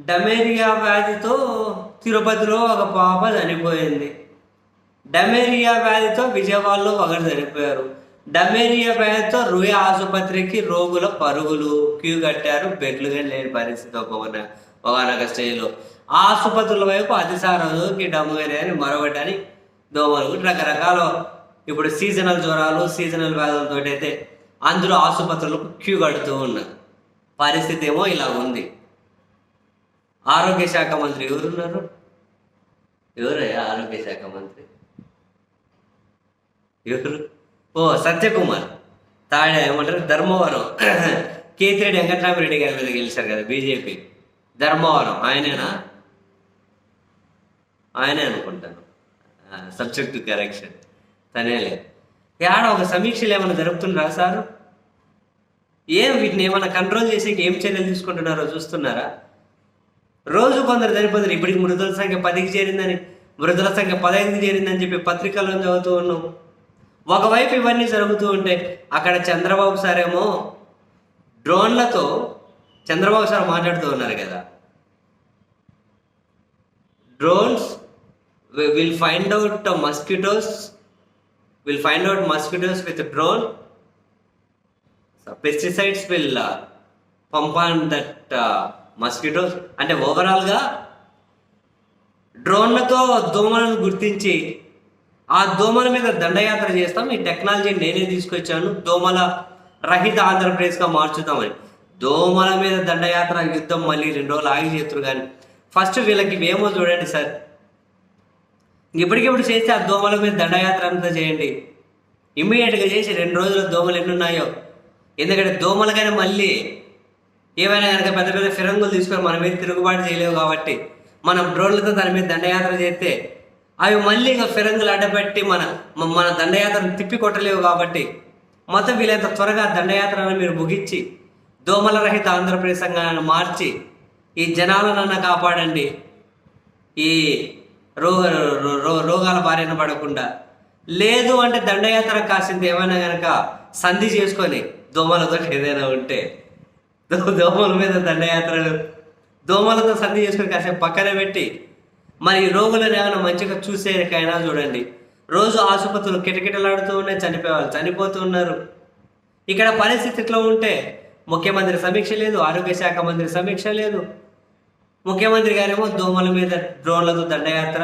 డమేరియా వ్యాధితో తిరుపతిలో ఒక పాప చనిపోయింది. డమేరియా వ్యాధితో విజయవాడలో ఒకరు చనిపోయారు. డమేరియా వ్యాధితో రుయ ఆసుపత్రికి రోగుల పరుగులు క్యూ కట్టారు. బెడ్లు కానీ లేని పరిస్థితి ఒక ఒకనొక స్టేజ్లో. ఆ ఆసుపత్రుల వైపు అతిసారకి డమేరియా అని మరొకటని దోమలు రకరకాల ఇప్పుడు సీజనల్ జ్వరాలు సీజనల్ వ్యాధులతో అయితే అందులో ఆసుపత్రులకు క్యూ కడుతూ ఉన్నారు. పరిస్థితి ఏమో ఇలా ఉంది. ఆరోగ్య శాఖ మంత్రి ఎవరున్నారు? ఎవరయ్యా ఆరోగ్య శాఖ మంత్రి? ఎవరు? ఓ సత్యకుమార్. తాడ ఏమంటారు? ధర్మవరం. కేతిరెడ్డి వెంకటరామరెడ్డి గారి మీద గెలిచారు కదా బీజేపీ. ధర్మవరం. ఆయనేనా? ఆయనే అనుకుంటాను. Subject correction. తనేలే ఆడ ఒక సమీక్షలు ఏమైనా జరుపుతున్నారా సారు? ఏం వీటిని ఏమైనా కంట్రోల్ చేసి ఏం చర్యలు తీసుకుంటున్నారో చూస్తున్నారా? రోజు కొందరు చనిపోతారు ఇప్పటికి మృతుల సంఖ్య పదికి చేరిందని మృతుల సంఖ్య పదహైదుకి చేరిందని చెప్పి పత్రికల్లో చదువుతూ ఉన్నాం. ఒకవైపు ఇవన్నీ జరుగుతూ ఉంటే అక్కడ చంద్రబాబు సారేమో డ్రోన్లతో చంద్రబాబు సార్ మాట్లాడుతూ ఉన్నారు కదా. Drones will find out mosquitoes will find out mosquitoes with drone. Pesticides will uh, pump on that uh, mosquitoes. అంటే ఓవరాల్గా డ్రోన్లతో దోమలను గుర్తించి ఆ దోమల మీద దండయాత్ర చేస్తాం. ఈ టెక్నాలజీ నేనే తీసుకొచ్చాను. దోమల రహిత ఆంధ్రప్రదేశ్గా మార్చుతామని దోమల మీద దండయాత్ర యుద్ధం మళ్ళీ రెండు రోజులు ఆగి చేతురు కానీ ఫస్ట్ వీళ్ళకి ఇవేమో చూడండి సార్. ఇప్పటికిప్పుడు చేస్తే ఆ దోమల మీద దండయాత్ర అంతా చేయండి. ఇమ్మీడియట్గా చేసి రెండు రోజుల దోమలు ఎన్నున్నాయో. ఎందుకంటే దోమలు మళ్ళీ ఏమైనా కనుక పెద్ద పెద్ద ఫిరంగులు తీసుకొని మన మీద తిరుగుబాటు చేయలేవు కాబట్టి మనం డ్రోన్లతో దాని మీద దండయాత్ర చేస్తే అవి మళ్ళీ ఇంకా ఫిరంగులు అడ్డపెట్టి మన మన దండయాత్రను తిప్పి కొట్టలేవు కాబట్టి మొత్తం వీలైనంత త్వరగా దండయాత్రను మీరు ముగించి దోమల రహిత ఆంధ్రప్రదేశ్ సంఘాలను మార్చి ఈ జనాలనన్నా కాపాడండి. ఈ రోగ రో- రోగాల బారిన పడకుండా లేదు అంటే దండయాత్ర కాసింది ఏమైనా కనుక సంధి చేసుకొని దోమలతో ఏదైనా ఉంటే దోమల మీద దండయాత్రలు. దోమలతో సంధి చేసుకుని కాసేపు పక్కన పెట్టి మరి రోగులను ఏమైనా మంచిగా చూసేకైనా చూడండి. రోజు ఆసుపత్రులు కిటకిటలాడుతూ ఉన్నాయి చనిపోయేవాళ్ళు చనిపోతూ ఉన్నారు. ఇక్కడ పరిస్థితి ఇట్లా ఉంటే ముఖ్యమంత్రి సమీక్ష లేదు ఆరోగ్య శాఖ మంత్రి సమీక్ష లేదు. ముఖ్యమంత్రి గారేమో దోమల మీద డ్రోన్లతో దండయాత్ర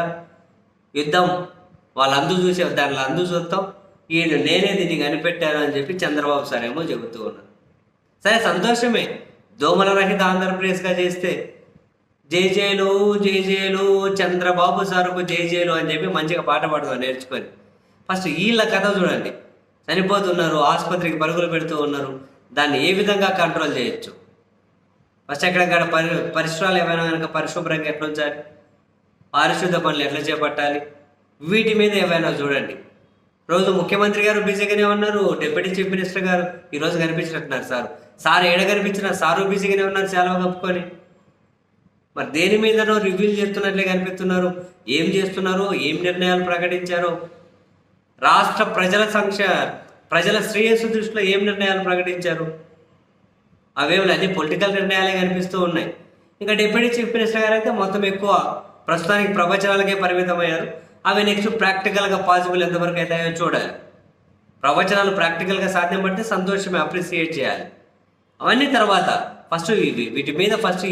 యుద్ధం వాళ్ళు అందు చూసే దానిలో అందు చూస్తాం ఈయన నేనే దీన్ని కనిపెట్టాను అని చెప్పి చంద్రబాబు సార్ ఏమో చెబుతూ ఉన్నారు. సరే సంతోషమే. దోమల రహిత ఆంధ్రప్రదేశ్గా చేస్తే జేజేలు జేజేలు చంద్రబాబు సార్కు జేజేలు అని చెప్పి మంచిగా పాట పాడుతాం నేర్చుకొని. ఫస్ట్ వీళ్ళ కథ చూడండి. చనిపోతున్నారు ఆసుపత్రికి పరుగులు పెడుతూ ఉన్నారు. దాన్ని ఏ విధంగా కంట్రోల్ చేయొచ్చు? ఫస్ట్ ఎక్కడెక్కడ పరి పరిసరాలు ఏమైనా కనుక పరిశుభ్రంగా ఎట్లా ఉంచాలి పారిశుద్ధ పనులు ఎట్లా చేపట్టాలి? వీటి మీద ఏమైనా చూడండి. రోజు ముఖ్యమంత్రి గారు బిజీగానే ఉన్నారు డిప్యూటీ చీఫ్ మినిస్టర్ గారు ఈరోజు కనిపించినట్టున్నారు సార్. సార్ ఏడ కనిపించిన? సారు బిజీగానే ఉన్నారు చాలా కప్పుకొని. మరి దేని మీదనో రివ్యూలు చేస్తున్నట్లే కనిపిస్తున్నారు. ఏం చేస్తున్నారు? ఏం నిర్ణయాలు ప్రకటించారో? రాష్ట్ర ప్రజల సంక్ష ప్రజల శ్రేయస్సు దృష్టిలో ఏం నిర్ణయాలు ప్రకటించారు? అవేమి అన్ని పొలిటికల్ నిర్ణయాలే కనిపిస్తూ ఉన్నాయి. ఇంకా డిప్యూటీ చీఫ్ మినిస్టర్ గారు అయితే మొత్తం ఎక్కువ ప్రస్తుతానికి ప్రవచనాలకే పరిమితమయ్యారు. అవి నెక్స్ట్ ప్రాక్టికల్గా పాసిబుల్ ఎంతవరకు అవుతాయో చూడాలి. ప్రవచనాలు ప్రాక్టికల్గా సాధ్యం పడితే సంతోషమే అప్రిసియేట్ చేయాలి. అవన్నీ తర్వాత ఫస్ట్ వీటి మీద ఫస్ట్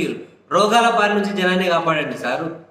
రోగాల బారి నుంచి జనాన్ని కాపాడండి సారు.